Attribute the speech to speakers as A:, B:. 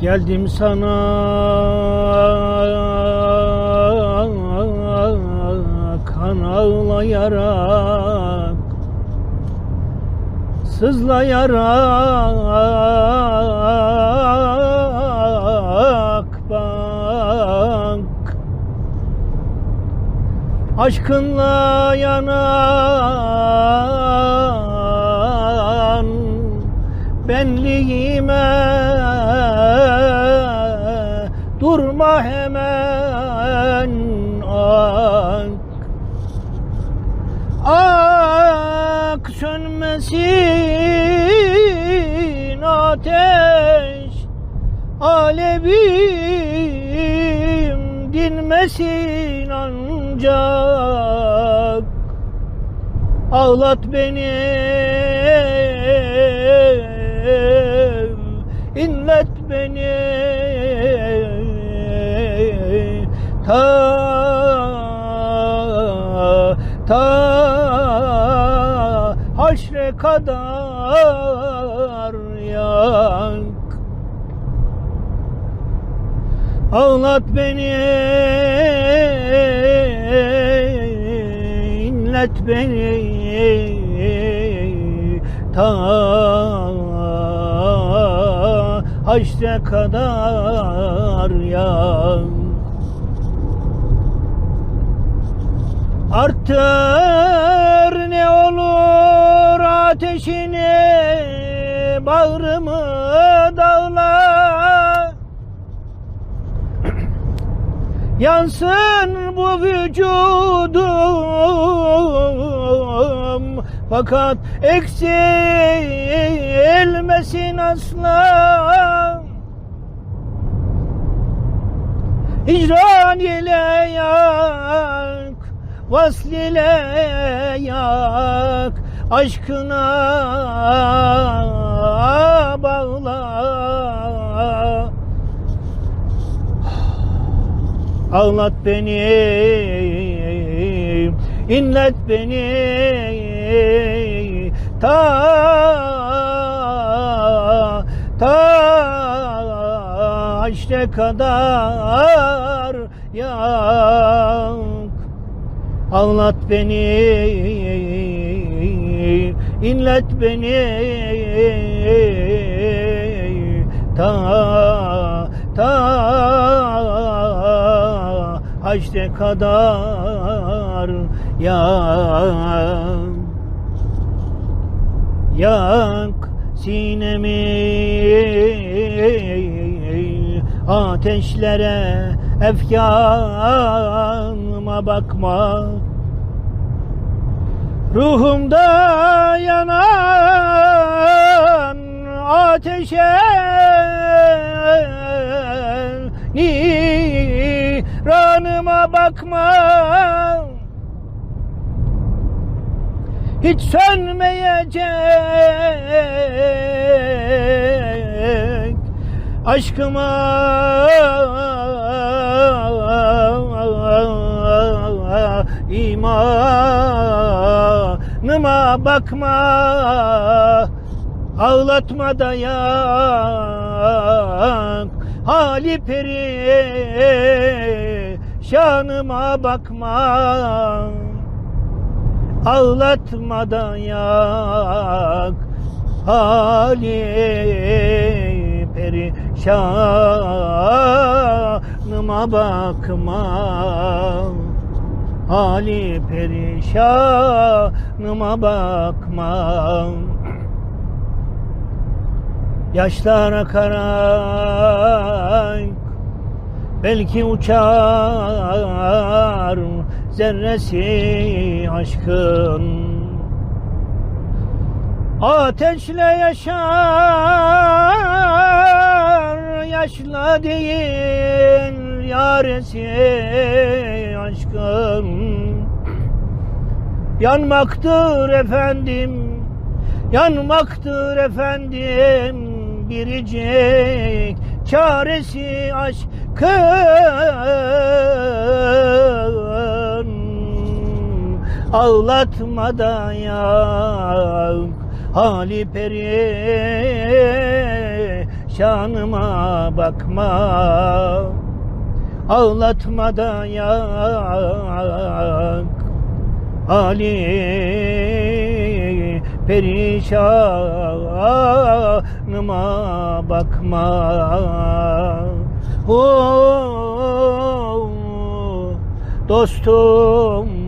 A: Geldim sana. Kan ağlayarak Sızlayarak bak. Aşkınla yanan benliğime. Durma hemen ak. Ak sönmesin ateş. Alevim dinmesin ancak. Ağlat beni inlet beni. Ta ta haşre kadar yak. Ağlat beni. İnlet beni. Ta haşre kadar yak Arttır ne olur ateşini Bağrımı dağla. Yansın bu vücudum Fakat eksilmesin asla Hicran ile yak, vasl ile yak, aşkına bağla. Ağlat beni, inlet beni, ta ta haşre kadar yak Ağlat beni inlet beni. Ta ta haşre kadar yak yak sinemi ateşlere efkanıma bakma. Ruhumda yanan ateşe niranıma bakma hiç sönmeyecek. Aşkıma imanıma bakma ağlatma da yak hali peri şanıma bakma ağlatmadan yak hali perişanıma bakma. Hali perişanıma bakma. Yaşlar akarak Belki uçar zerresi aşkın. Ateşle yaşar yaşla değil yaresi aşkın. Yanmaktır efendim yanmaktır efendim biricik çaresi aşkın. Ağlatma da yak hali peri perişanıma bakma. Ağlatma da yak Ali perişanıma bakma. Oh, dostum